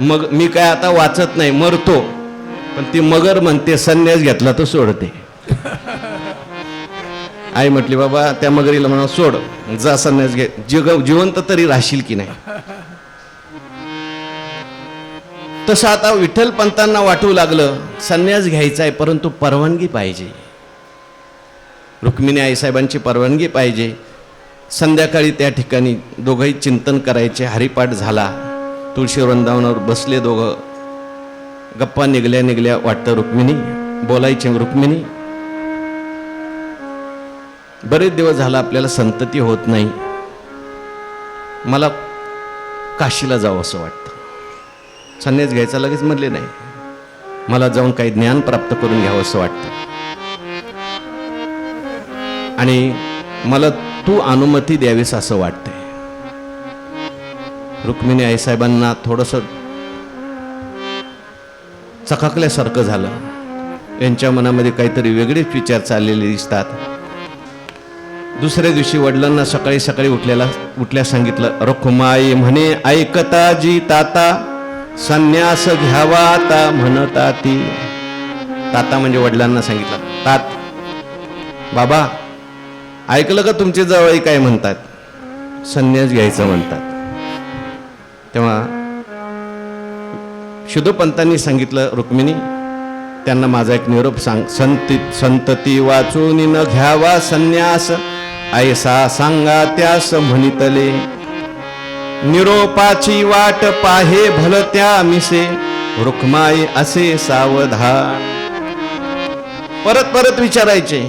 मग मी काय आता वाचत नाही मरतो. पण ती मगर म्हणते संन्यास घेतला तर सोडते. आई म्हटली बाबा त्या मगरीला म्हणा सोड. जा संन्यास घे. जीव जिवंत तरी राहशील की नाही. तसं आता विठ्ठल पंतांना वाटू लागलं संन्यास घ्यायचा आहे परंतु परवानगी पाहिजे. रुक्मिणी आईसाहेबांची परवानगी पाहिजे. संध्याकाळी त्या ठिकाणी दोघंही चिंतन करायचे हरिपाठ झाला. तुळशी वृंदावनावर बसले दोघं. गप्पा निघल्या निघल्या वाटतं रुक्मिणी बोलायचे रुक्मिणी. बरेच दिवस झाला आपल्याला संतती होत नाही. मला काशीला जावं असं वाटतं. संन्यास घ्यायचा लगेच म्हणले नाही. मला जाऊन काही ज्ञान प्राप्त करून घ्यावं असं वाटतं. आणि मला तू अनुमती द्यावीस असं वाटतंय. रुक्मिणी आईसाहेबांना थोडंसं चकाकल्यासारखं झालं. यांच्या मनामध्ये काहीतरी वेगळेच विचार चाललेले दिसतात. दुसऱ्या दिवशी वडिलांना सकाळी सकाळी उठलेला उठल्या सांगितलं रखुमाई म्हणे ऐकता जी ताता संन्यास घ्यावा आता म्हणता ती. ताता म्हणजे वडिलांना सांगितलं तात बाबा ऐकलं का तुमचे जवळ काय म्हणतात? संन्यास घ्यायचं म्हणतात. तेव्हा शुद्धपंतांनी सांगितलं रुक्मिणी त्यांना माझा एक निरोप सांग. संती संतती वाचून न घ्यावा संन्यास. ऐसा सांगा त्यास म्हणितले निरोपाची वाट पाहे भलत्या मिसे रुक्माई असे सावधान. परत परत विचारायचे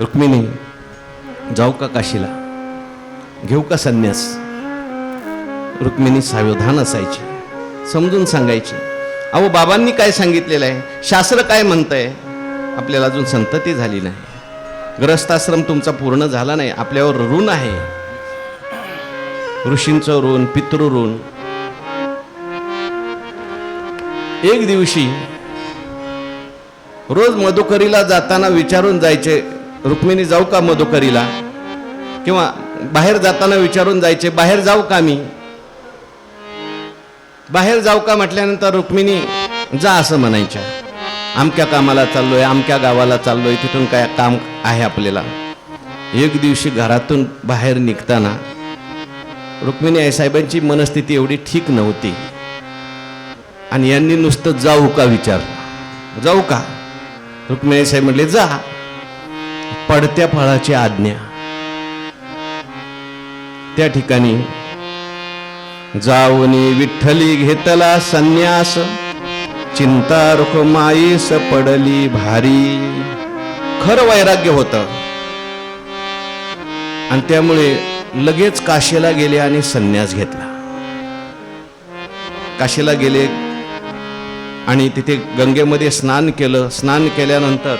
रुक्मिणी जाऊ का काशीला? घेऊ का संन्यास? रुक्मिणी सावधान असायची. समजून सांगायची अहो बाबांनी काय सांगितलेलं आहे? शास्त्र काय म्हणतंय? आपल्याला अजून संतती झाली नाही. ग्रस्ताश्रम तुमचा पूर्ण झाला नाही. आपल्यावर ऋण आहे. ऋषींचं ऋण पितृ ऋण एक दिवशी रोज मधुकरीला जाताना विचारून जायचे रुक्मिणी जाऊ का मधुकरीला? किंवा बाहेर जाताना विचारून जायचे बाहेर जाऊ का मी? बाहेर जाऊ का म्हटल्यानंतर रुक्मिणी जा असं म्हणायच्या. आमक्या कामाला चाललोय आमक्या गावाला चाललोय तिथून काय काम आहे आपल्याला? एक दिवशी घरातून बाहेर निघताना रुक्मिणी आई साहेबांची मनस्थिती एवढी ठीक नव्हती. आणि यांनी नुसतं जाऊ का विचार जाऊ का? रुक्मिणी साहेब म्हटले जा. पडत्या फळाची आज्ञा. त्या ठिकाणी जाऊनी विठ्ठली घेतला संन्यास. चिंता रुक्माईस पडली भारी. खरं वैराग्य होतं. आणि त्यामुळे लगेच काशीला गेले आणि संन्यास घेतला. काशीला गेले आणि तिथे गंगेमध्ये स्नान केलं. स्नान केल्यानंतर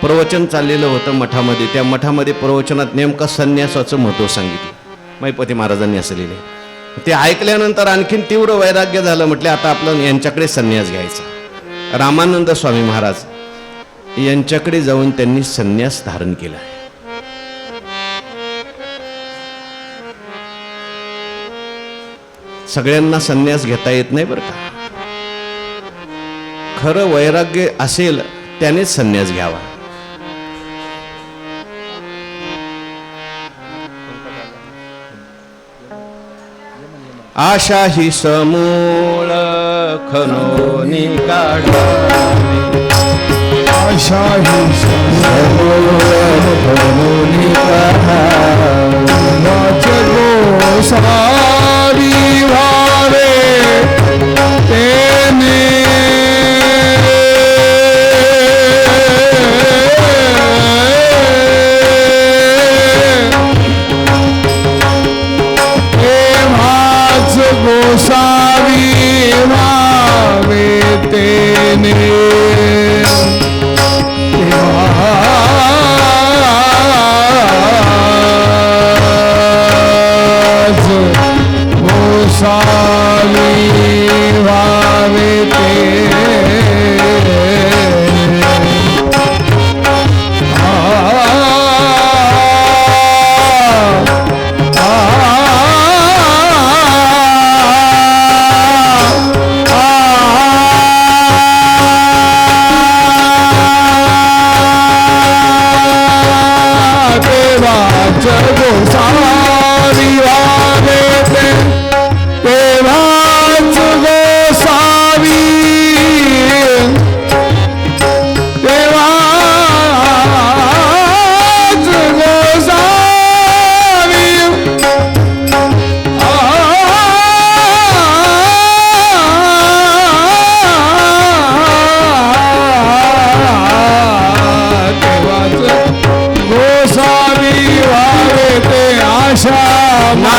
प्रवचन चाललेलं होतं मठामध्ये. त्या मठामध्ये प्रवचनात नेमकं संन्यासाचं महत्त्व सांगितलं. मैपती महाराजांनी असं लिहिले ते ऐकल्यानंतर आणखीन तीव्र वैराग्य झालं म्हटले आता आपलं यांच्याकडे संन्यास घ्यायचा. रामानंद स्वामी महाराज यांच्याकडे जाऊन त्यांनी संन्यास धारण केला सगळ्यांना संन्यास घेता येत नाही बरं का? खरं वैराग्य असेल त्यानेच संन्यास घ्यावा. आशा ही समूळ खनोनी काढावी. आशा ही समोनी गो सारी.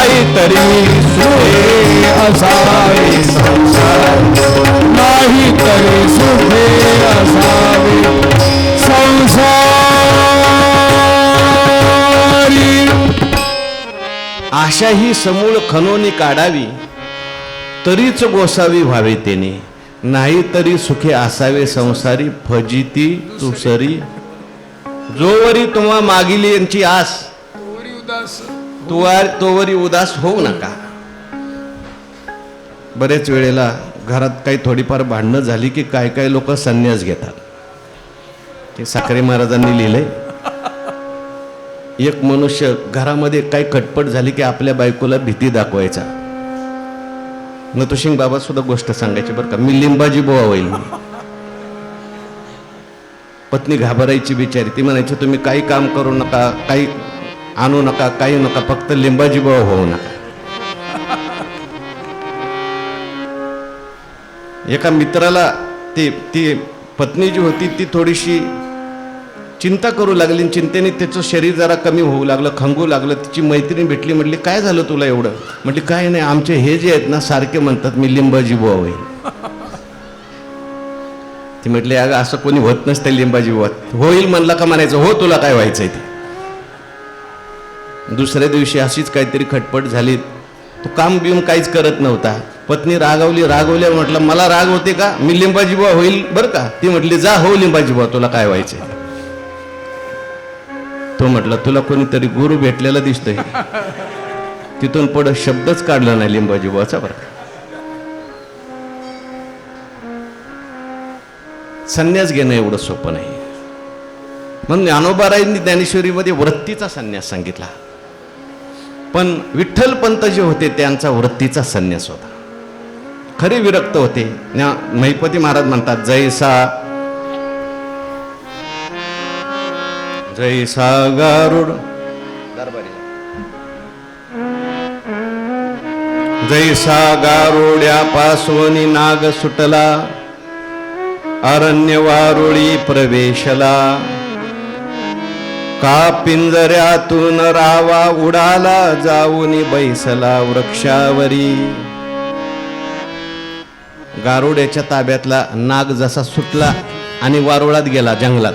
तरी सुखे असावे संसार. नाही तरी सुखे असावे संसारी. आशा ही समूळ खनोनी काढावी तरीच गोसावी व्हावे तेने. नाही तरी सुखे असावे संसारी फजिती तुसरी. जोवरी तुम्हा मागिली यांची आस. तुवार तोवरी उदास होऊ नका. बरेच वेळेला घरात काही थोडीफार भांडणं झाली की काय काय लोक संन्यास घेतात. ते साखरे महाराजांनी लिहिलंय एक मनुष्य घरामध्ये काही खटपट झाली की आपल्या बायकोला भीती दाखवायचा. नतुशिंग बाबा सुद्धा गोष्ट सांगायची बरं का मी लिंबाजी बुवा होईल. पत्नी घाबरायची बिचारी ती म्हणायची तुम्ही काही काम करू नका काही आणू नका काही नका फक्त लिंबाजी होऊ नका. एका मित्राला ती ती पत्नी जी होती ती थोडीशी चिंता करू लागली आणि चिंतेने त्याचं शरीर जरा कमी होऊ लागलं खंगू लागलं. तिची मैत्रीण भेटली म्हटली काय झालं तुला एवढं? म्हटली काय नाही आमचे हे जे आहेत ना सारखे म्हणतात मी लिंबाजी बुवा होईल. ती म्हटली अगं असं कोणी होत नसते लिंबाजी बुवा. होईल म्हणलं का म्हणायचं? हो तुला काय व्हायचंय ते? दुसऱ्या दिवशी अशीच काहीतरी खटपट झाली. तो काम बिम काहीच करत नव्हता. पत्नी रागवली रागवल्या म्हटलं मला राग होते का? मी लिंबाजी बुवा होईल बरं का? ती म्हटली जा हो लिंबाजी बुवा तुला काय व्हायचंय? तो म्हटला तुला कोणीतरी गुरु भेटलेला दिसतोय. तिथून पुढं शब्दच काढला नाही लिंबाजी बुवाचा बरं संन्यास घेणं एवढं सोपं नाही. म्हणून ज्ञानोबारायांनी ज्ञानेश्वरीमध्ये वृत्तीचा संन्यास सांगितला. पण विठ्ठल पंत जे होते त्यांचा वृत्तीचा संन्यास होता. खरे विरक्त होते. महिपती महाराज म्हणतात जैसा जैसा गारुड जैसा गारुड्या पासवनी नाग सुटला अरण्य वारुळी प्रवेशला. का पिंजऱ्यातून रावा उडाला जाऊन बैसला वृक्षावरी? गारुड्याच्या ताब्यातला नाग जसा सुटला आणि वारुळात गेला जंगलात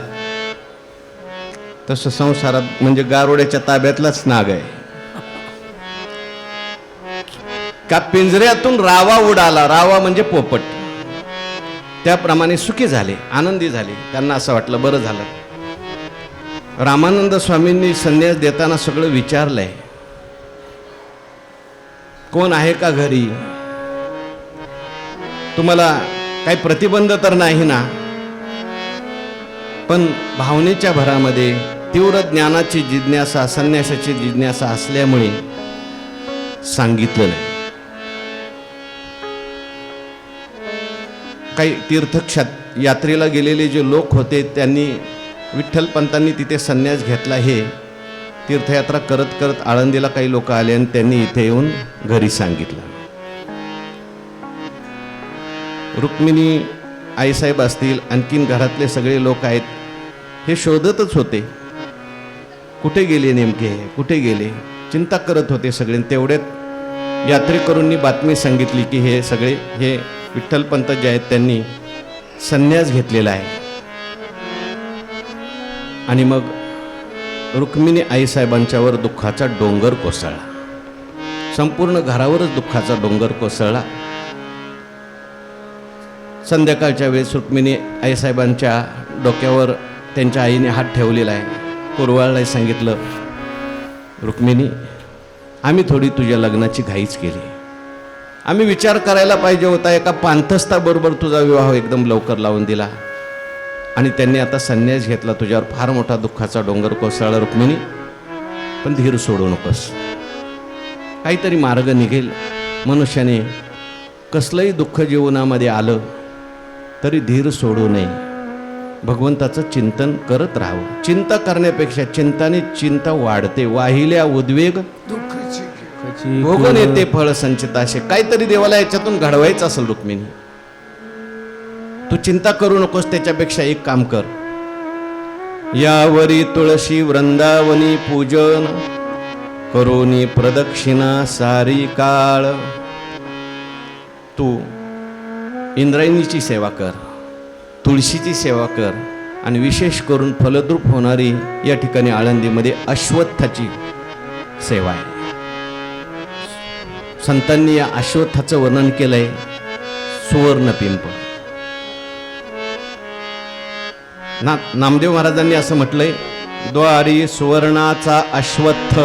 तसं संसारात म्हणजे गारुड्याच्या ताब्यातलाच नाग आहे. का पिंजऱ्यातून रावा उडाला? रावा म्हणजे पोपट. त्याप्रमाणे सुखी झाले आनंदी झाले. त्यांना असं वाटलं बरं झालं. रामानंद स्वामींनी संन्यास देताना सगळं विचारलंय. कोण आहे का घरी? तुम्हाला काही प्रतिबंध तर नाही ना? पण भावनेच्या भरामध्ये तीव्र ज्ञानाची जिज्ञासा संन्यासाची जिज्ञासा असल्यामुळे सांगितलं नाही काही तीर्थक्षात यात्रेला गेलेले जे लोक होते त्यांनी विठ्ठलपंतांनी तिथे संन्यास घेतला हे तीर्थयात्रा करत करत आळंदीला काही लोक आले आणि त्यांनी इथे येऊन घरी सांगितलं. रुक्मिणी आईसाहेब असतील आणखीन घरातले सगळे लोक आहेत हे शोधतच होते. कुठे गेले नेमके? कुठे गेले? चिंता करत होते सगळे आणि तेवढ्यात यात्रेकरूंनी बातमी सांगितली की हे सगळे हे विठ्ठलपंत जे आहेत त्यांनी संन्यास घेतलेला आहे. आणि मग रुक्मिणी आईसाहेबांच्यावर दुःखाचा डोंगर कोसळला. संपूर्ण घरावरच दुःखाचा डोंगर कोसळला. संध्याकाळच्या वेळेस रुक्मिणी आईसाहेबांच्या डोक्यावर त्यांच्या आईने हात ठेवलेला आहे. कुरवाळला सांगितलं रुक्मिणी आम्ही थोडी तुझ्या लग्नाची घाईच केली. आम्ही विचार करायला पाहिजे होता एका पांथस्थाबरोबर तुझा विवाह एकदम लवकर लावून दिला. आणि त्यांनी आता संन्यास घेतला तुझ्यावर फार मोठा दुःखाचा डोंगर कोसळला रुक्मिणी. पण धीर सोडू नकोस. काहीतरी मार्ग निघेल. मनुष्याने कसलंही दुःख जीवनामध्ये आलं तरी धीर सोडू नये. भगवंताचं चिंतन करत राहावं. चिंता करण्यापेक्षा चिंताने चिंता वाढते. वाहिल्या उद्वेग भोगून येते फळ संचित असे काहीतरी देवाला याच्यातून घडवायचं असेल रुक्मिणी. तू चिंता करू नकोस त्याच्यापेक्षा एक काम कर. यावरी तुळशी वृंदावनी पूजन करोनी प्रदक्षिणा सारी काळ. तू इंद्रायणीची सेवा कर तुळशीची सेवा कर आणि विशेष करून फलद्रूप होणारी या ठिकाणी आळंदीमध्ये अश्वत्थाची सेवा आहे. संतांनी या अश्वत्थाचं वर्णन केलंय सुवर्ण पिंप. ना नामदेव महाराजांनी असं म्हटलंय द्वारी सुवर्णाचा अश्वत्थ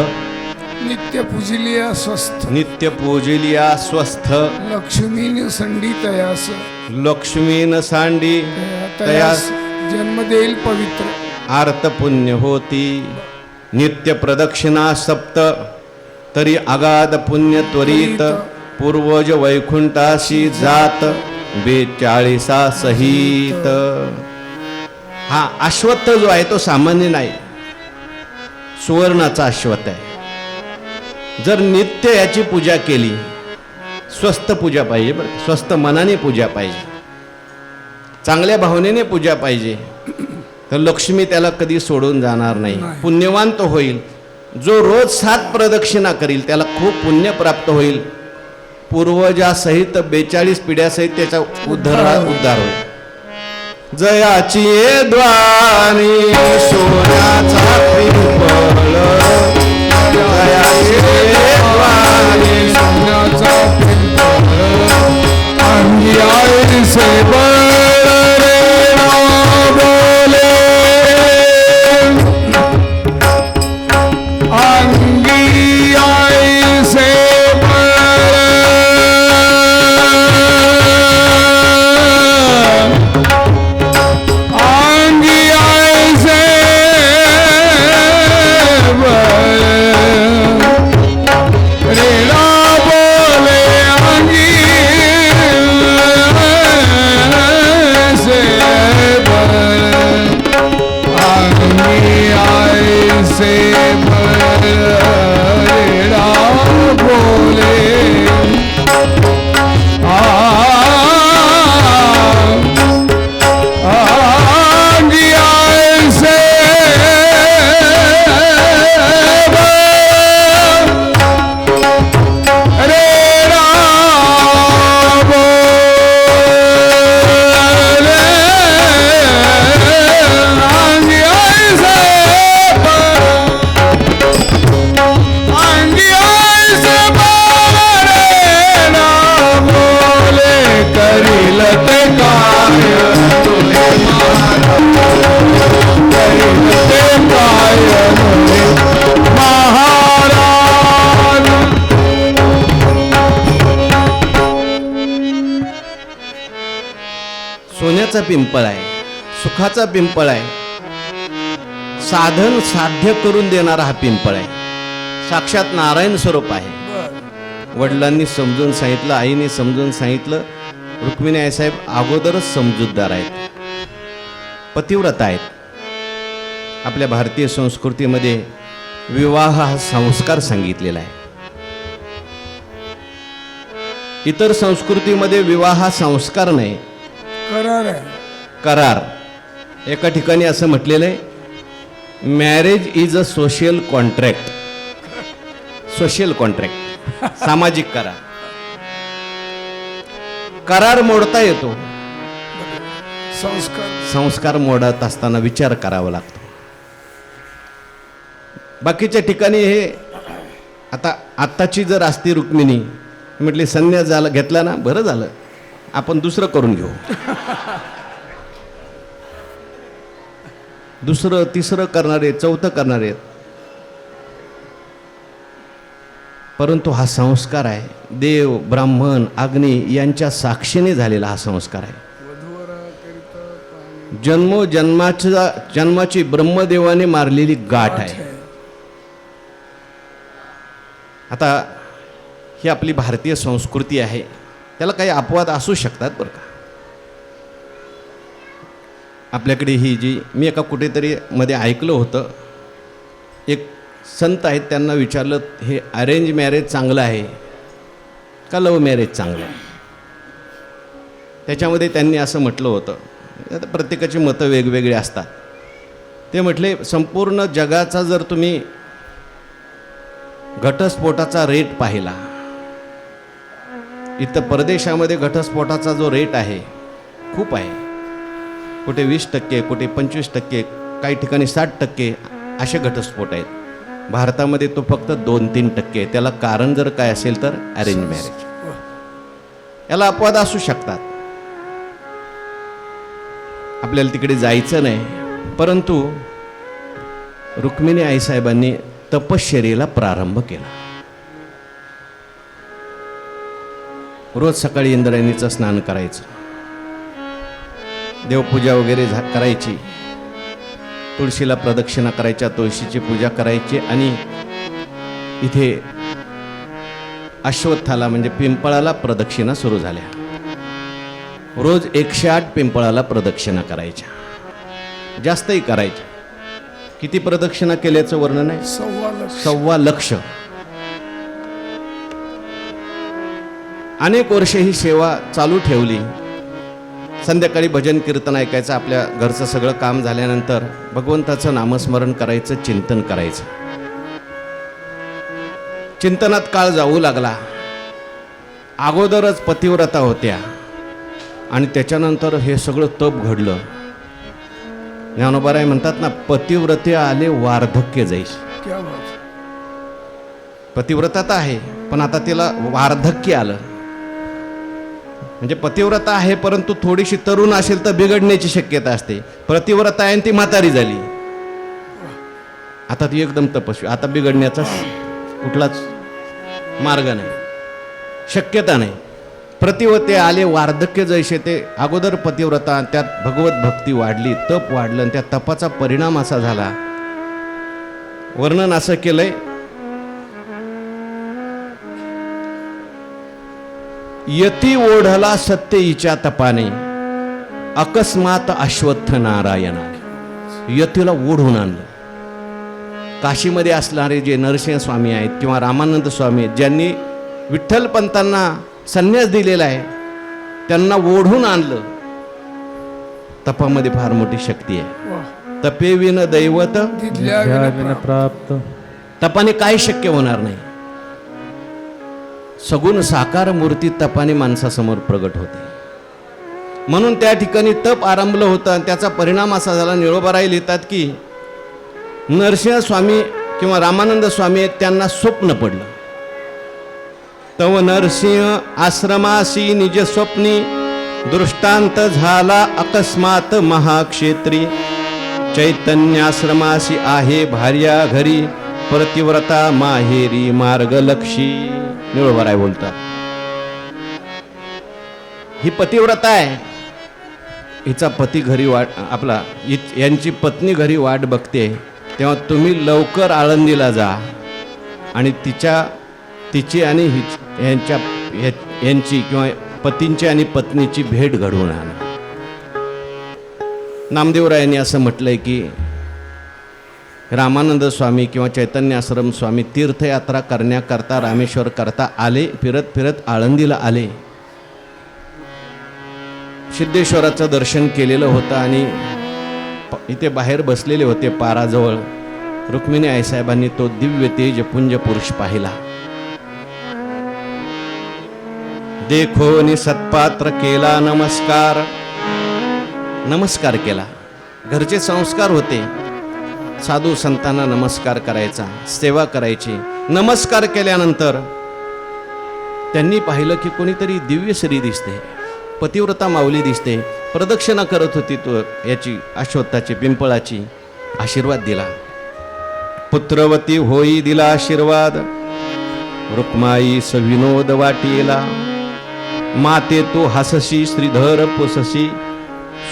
नित्य पूजिलिया स्वस्थ नित्य पूजिलिया स्वस्थ लक्ष्मीने संडी तयास लक्ष्मीन सांडी तयास जन्म देईल पवित्र. आर्त पुण्य होती नित्य प्रदक्षिणा सप्त तरी अगाध पुण्य त्वरित पूर्वज वैकुंठाशी जात बेचाळीसा सहित. हा अश्वत्थ जो आहे तो सामान्य नाही. सुवर्णाचा अश्वत्थ आहे. जर नित्य याची पूजा केली स्वस्त पूजा पाहिजे बरं? स्वस्त मनाने पूजा पाहिजे चांगल्या भावनेने पूजा पाहिजे तर लक्ष्मी त्याला कधी सोडून जाणार नाही. नाही. पुण्यवान तो होईल. जो रोज सात प्रदक्षिणा करील त्याला खूप पुण्य प्राप्त होईल. पूर्वजासहित बेचाळीस पिढ्यासहित त्याचा उद्धार उद्धार होईल. जयाची ये द्वारी सोन्याचा पिंपळ जयाची ये द्वारी सोन्याचा पिंपळ अंगी आई से पिंपळ आहे. सुखाचा पिंपळ आहे. साधन साध्य करून देणारा हा पिंपळ आहे. साक्षात नारायण स्वरूप आहे. वडिलांनी समजून सांगितलं आईने समजून सांगितलं रुक्मिणी आईसाहेब अगोदरच समजूतदार आहेत. पतिव्रता आहेत. आपल्या भारतीय संस्कृतीमध्ये विवाह हा संस्कार सांगितलेला आहे. इतर संस्कृतीमध्ये विवाह हा संस्कार नाही. करार आहे. करार. एका ठिकाणी असं म्हटलेलं आहे marriage is a social contract social contract सामाजिक करार. करार मोडता येतो. संस्कार. संस्कार मोडत असताना विचार करावा लागतो. बाकीच्या ठिकाणी हे आता आत्ताची जर असती रुक्मिणी म्हटली संन्यास झाला घेतला ना बरं झालं. आपण दुसरं करून घेऊ. दुसरं तिसरं करणारे चौथं करणारे. परंतु हा संस्कार आहे. देव ब्राह्मण अग्नी यांच्या साक्षीने झालेला हा संस्कार आहे. जन्मो जन्माच्या जन्माची ब्रह्मदेवाने मारलेली गाठ आहे. आता ही आपली भारतीय संस्कृती आहे. त्याला काही अपवाद असू शकतात बरं का? आपल्याकडे ही जी मी एका कुठेतरी मध्ये ऐकलं होतं. एक संत आहेत त्यांना विचारलं हे अरेंज मॅरेज चांगलं आहे का लव्ह मॅरेज चांगलं आहे? त्याच्यामध्ये त्यांनी असं म्हटलं होतं. आता प्रत्येकाची मतं वेगवेगळी असतात. ते म्हटले संपूर्ण जगाचा जर तुम्ही घटस्फोटाचा रेट पाहिला इथं परदेशामध्ये घटस्फोटाचा जो रेट आहे खूप आहे. कुठे वीस टक्के कुठे पंचवीस टक्के काही ठिकाणी साठ टक्के असे घटस्फोट आहेत. भारतामध्ये तो फक्त दोन तीन टक्के त्याला कारण जर काय असेल तर अरेंज मॅरेज याला अपवाद असू शकतात. आपल्याला तिकडे जायचं नाही. परंतु रुक्मिणी आईसाहेबांनी तपश्चर्येला प्रारंभ केला. रोज सकाळी इंद्रायणीचं स्नान करायचं. देवपूजा वगैरे झा करायची. तुळशीला प्रदक्षिणा करायच्या तुळशीची पूजा करायची आणि इथे अश्वत्थाला म्हणजे पिंपळाला प्रदक्षिणा सुरू झाल्या. रोज एकशे आठ पिंपळाला प्रदक्षिणा करायच्या. जास्तही करायच्या. किती प्रदक्षिणा केल्याचं वर्णन आहे? सव्वा सव्वा लक्ष. अनेक वर्ष ही सेवा चालू ठेवली. संध्याकाळी भजन कीर्तन ऐकायचं आपल्या घरचं सगळं काम झाल्यानंतर भगवंताचं नामस्मरण करायचं चिंतन करायचं. चिंतनात काळ जाऊ लागला. अगोदरच पतिव्रता होत्या. आणि त्याच्यानंतर हे सगळं तप घडलं. ज्ञानोबाराय म्हणतात ना पतिव्रते आले वार्धक्य बात. पतिव्रता तर आहे पण आता तिला वार्धक्य आलं. म्हणजे पतिव्रता आहे परंतु थोडीशी तरुण असेल तर बिघडण्याची शक्यता असते. प्रतिव्रता आहे आणि ती म्हातारी झाली. आता ती एकदम तपस्वी आता बिघडण्याचा कुठलाच मार्ग नाही. शक्यता नाही. प्रतिवते आले वार्धक्य जैसे ते अगोदर पतिव्रता त्यात भगवत भक्ती वाढली तप वाढलं आणि त्या तपाचा परिणाम असा झाला. वर्णन असं केलंय यती ओढला सत्य हिच्या तपाने. अकस्मात अश्वत्थ नारायणा यतीला ओढून आणलं. काशीमध्ये असणारे जे नरसिंह स्वामी आहेत किंवा रामानंद स्वामी आहेत ज्यांनी विठ्ठल पंतांना संन्यास दिलेला आहे त्यांना ओढून आणलं. तपामध्ये फार मोठी शक्ती आहे. वा तपे विन दैवत प्राप्त. तपाने काय शक्य होणार नाही. सगुण साकार मूर्ती तपाने माणसासमोर प्रगट होते. म्हणून त्या ठिकाणी तप आरंभलं होतं आणि त्याचा परिणाम असा झाला निळोबाराई लिहितात की नरसिंह स्वामी किंवा रामानंद स्वामी त्यांना स्वप्न पडलं. तव नरसिंह आश्रमासी निज स्वप्नी दृष्टांत झाला अकस्मात महाक्षेत्री. चैतन्याश्रमासी आहे भार्या घरी प्रतिव्रता माहेरी मार्गलक्षी. निळोबराय बोलतात. ही पतिव्रता आहे. हिचा पती घरी वाट आपला यांची पत्नी घरी वाट बघते. तेव्हा तुम्ही लवकर आळंदीला जा. आणि तिच्या तिची आणि हिच यांच्या यांची किंवा पतींची आणि पत्नीची भेट घडवून आणा. नामदेवरायांनी असं म्हटलंय की रामानंद स्वामी किंवा चैतन्य आश्रम स्वामी तीर्थयात्रा करण्याकरता रामेश्वर करता आले फिरत फिरत आळंदीला आले. सिद्धेश्वराचं दर्शन केलेलं होतं आणि इथे बाहेर बसलेले होते पाराजवळ. रुक्मिणी आईसाहेबांनी तो दिव्य तेज पुंज पुरुष पाहिला. देखो नि सत्पात्र केला नमस्कार. नमस्कार केला. घरचे संस्कार होते. साधू संतांना नमस्कार करायचा सेवा करायची. नमस्कार केल्यानंतर त्यांनी पाहिलं की कोणीतरी दिव्य श्री दिसते पतिव्रता माऊली दिसते प्रदक्षिणा करत होती तो याची अश्वत्थाची पिंपळाची आशीर्वाद दिला. पुत्रवती होई दिला आशीर्वाद. रुक्माई सविनोद वाटीला. माते तू हसशी श्रीधर पुसशी.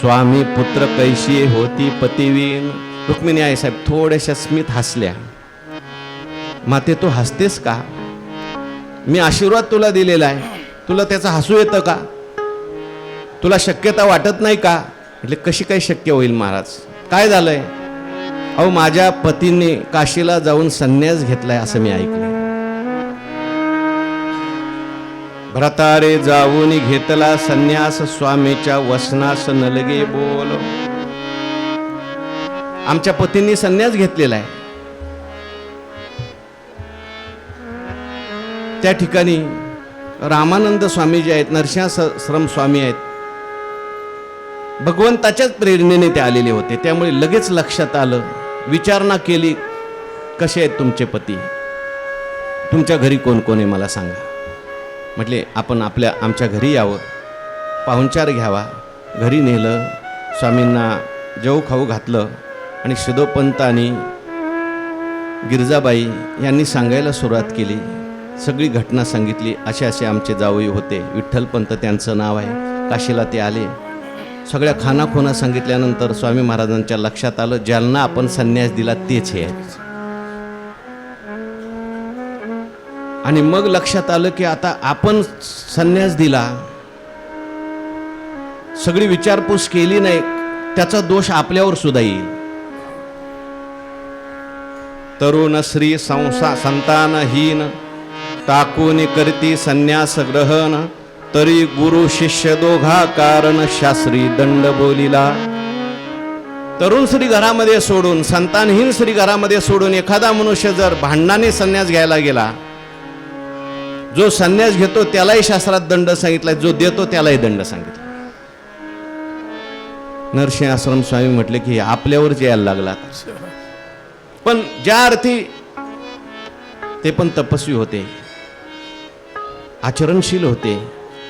स्वामी पुत्र कैशी होती पतिवीन रुक्मिणी आई साहेब थोड्याशा स्मित हसल्या. माते तू हसतेस का? मी आशीर्वाद तुला दिलेला आहे. तुला त्याचं हसू येतं का? तुला शक्यता वाटत नाही का? म्हटले कशी काय शक्य होईल महाराज? काय झालंय? अहो माझ्या पतीने काशीला जाऊन संन्यास घेतलाय असं मी ऐकलं भ्रतारे जाऊन घेतला संन्यास स्वामीच्या वसनास नलगे बोल. आमच्या पतींनी संन्यास घेतलेला आहे. त्या ठिकाणी रामानंद स्वामी जे आहेत नरसिंहाश्रम स्वामी आहेत भगवंताच्याच प्रेरणेने ते आलेले होते. त्यामुळे लगेच लक्षात आलं विचारणा केली कसे आहेत तुमचे पती? तुमच्या घरी कोण कोण आहे मला सांगा. म्हटले आपण आपल्या आमच्या घरी यावं. पाहुणचार घ्यावा. घरी नेलं स्वामींना जेऊ खाऊ घातलं. आणि शिदोपंत आणि गिरजाबाई यांनी सांगायला सुरुवात केली. सगळी घटना सांगितली. असे असे आमचे जावई होते. विठ्ठलपंत त्यांचं नाव आहे. काशीला ते आले. सगळ्या खानाखोना सांगितल्यानंतर स्वामी महाराजांच्या लक्षात आलं ज्यांना आपण संन्यास दिला तेच हे आणि मग लक्षात आलं की आता आपण संन्यास दिला. सगळी विचारपूस केली नाही. त्याचा दोष आपल्यावर सुद्धा येईल. तरुण श्री संसा संतानहीन टाकून करती संन्यास ग्रहण तरी गुरु शिष्य दोघा कारण शास्त्री दंड बोलिला. तरुण श्री घरामध्ये सोडून संतानहीन श्री घरामध्ये सोडून एखादा मनुष्य जर भांडणाने संन्यास घ्यायला गेला जो संन्यास घेतो त्यालाही शास्त्रात दंड सांगितला जो देतो त्यालाही दंड सांगितला. नरसिंह आश्रम स्वामी म्हटले की आपल्यावरच यायला लागला पण ज्या अर्थी ते पण तपस्वी होते आचरणशील होते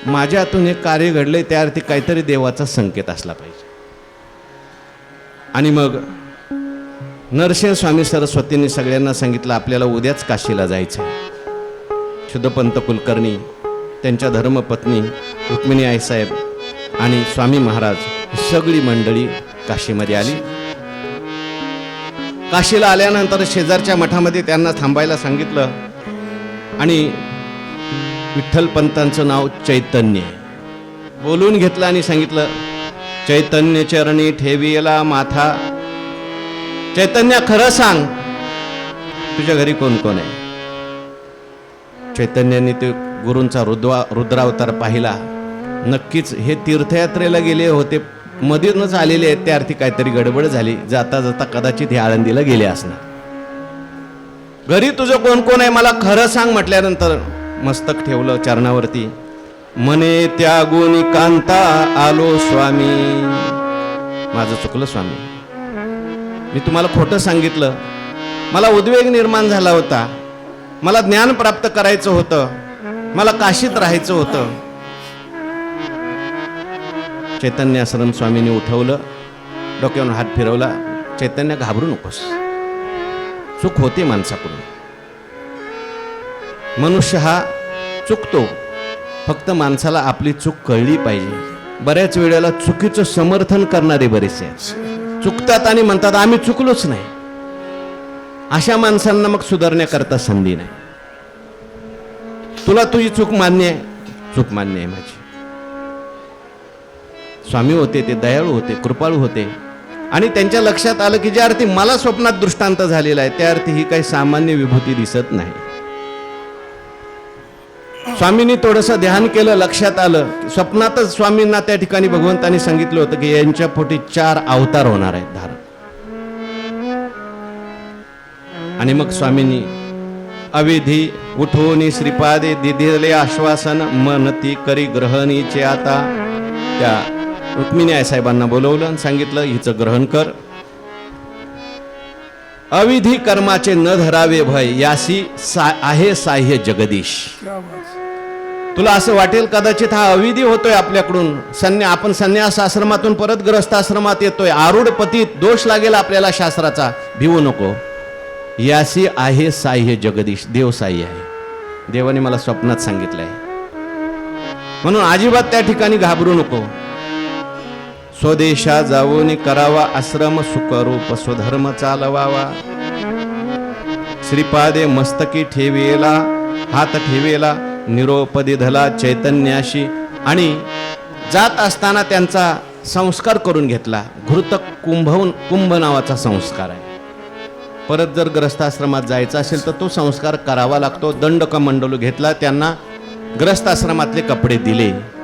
माझ्या हातून हे कार्य घडले त्या अर्थी काहीतरी देवाचा संकेत असला पाहिजे. आणि मग नरसिंह स्वामी सरस्वतींनी सगळ्यांना सांगितलं आपल्याला उद्याच काशीला जायचं आहे शुद्धपंत कुलकर्णी त्यांच्या धर्मपत्नी रुक्मिणी आईसाहेब आणि स्वामी महाराज सगळी मंडळी काशीमध्ये आली. काशीला आल्यानंतर शेजारच्या मठामध्ये त्यांना थांबायला सांगितलं. आणि विठ्ठल पंतांचं नाव चैतन्य. आहे. बोलून घेतलं आणि सांगितलं चैतन्य चरणी ठेवीला माथा. चैतन्य खरं सांग तुझ्या घरी कोण कोण आहे? चैतन्याने ते गुरूंचा रुद्वा रुद्रावतार पाहिला. नक्कीच हे तीर्थयात्रेला गेले होते मधूनच आलेले आहेत त्या अर्थी काहीतरी गडबड झाली. जाता जाता कदाचित हे आळंदीला गेले असणार. घरी तुझं कोण कोण आहे मला खरं सांग म्हटल्यानंतर मस्तक ठेवलं चरणावरती. मने त्या गुणी कांता आलो स्वामी. माझं चुकलं स्वामी. मी तुम्हाला खोटं सांगितलं. मला उद्वेग निर्माण झाला होता. मला ज्ञान प्राप्त करायचं होतं. मला काशीत राहायचं होतं. चैतन्य आश्रम स्वामींनी उठवलं डोक्यावर हात फिरवला चैतन्य घाबरू नकोस. चूक होते माणसाकडून. मनुष्य हा चुकतो. फक्त माणसाला आपली चूक कळली पाहिजे. बऱ्याच वेळेला चुकीचं समर्थन करणारे बरेचसे आहेत. चुकतात आणि म्हणतात आम्ही चुकलोच नाही. अशा माणसांना मग सुधारण्याकरता संधी नाही. तुला तुझी चूक मान्य आहे? चूक मान्य आहे माझी. स्वामी होते ते दयाळू होते कृपाळू होते. आणि त्यांच्या लक्षात आलं की ज्या अर्थी मला स्वप्नात दृष्टांत झालेला आहे त्या अर्थी ही काही सामान्य विभूती दिसत नाही. स्वामींनी थोडंसं ध्यान केलं लक्षात आलं. स्वप्नातच स्वामींना त्या ठिकाणी भगवंतांनी सांगितलं होतं की यांच्या पोटी चार अवतार होणार आहेत धारण. आणि मग स्वामींनी अविधी उठोनी श्रीपादे दिदिले आश्वासन मनती करी ग्रहणीचे आता त्या रुक्मिणी आई साहेबांना बोलवलं आणि सांगितलं हिचं ग्रहण कर. अविधी कर्माचे न धरावे भय यासी सा आहे साह्य जगदीश. तुला असं वाटेल कदाचित हा अविधी होतोय आपल्याकडून. संन्या आपण संन्यास आश्रमातून परत ग्रस्त आश्रमात येतोय. आरूढ पतीत दोष लागेल आपल्याला शास्त्राचा. भिवू नको. यासी आहे साह्य जगदीश देव साह्य आहे. देवाने मला स्वप्नात सांगितलंय. म्हणून अजिबात त्या ठिकाणी घाबरू नको. स्वदेशा जाऊन करावा आश्रम सुखरूप स्वधर्म चालवावा. श्रीपादे मस्तकी ठेवेला हात ठेवेला निरोपदी धला चैतन्याशी आणि जात असताना त्यांचा संस्कार करून घेतला. घृत कुंभवून कुंभ नावाचा संस्कार आहे. परत जर ग्रस्ताश्रमात जायचा असेल तर तो संस्कार करावा लागतो. दंड कमंडलू घेतला त्यांना ग्रस्ताश्रमातले कपडे दिले.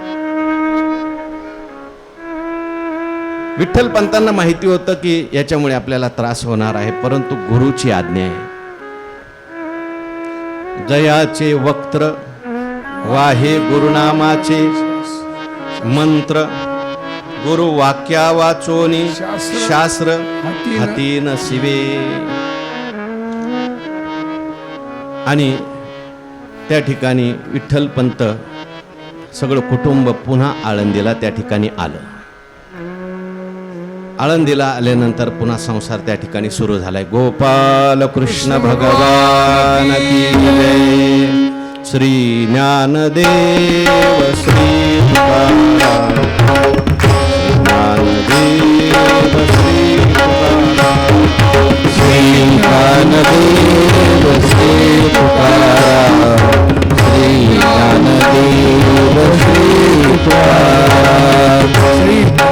विठ्ठल पंतांना माहिती होतं की याच्यामुळे आपल्याला त्रास होणार आहे परंतु गुरुची आज्ञा आहे. जयाचे वक्त्र वाहे गुरुनामाचे मंत्र गुरु वाक्या वाचोनी शास्त्र शास्त्र हाती न- हातीन शिवे. आणि त्या ठिकाणी विठ्ठल पंत सगळं कुटुंब पुन्हा आळंदीला त्या ठिकाणी आलं. आळंदीला आल्यानंतर पुन्हा संसार त्या ठिकाणी सुरू झालाय. गोपाल कृष्ण भगवान की जय. श्री ज्ञानदेव श्री. ज्ञानदेव श्री. श्री ज्ञानदेव श्री श्री ज्ञानदेव श्री श्री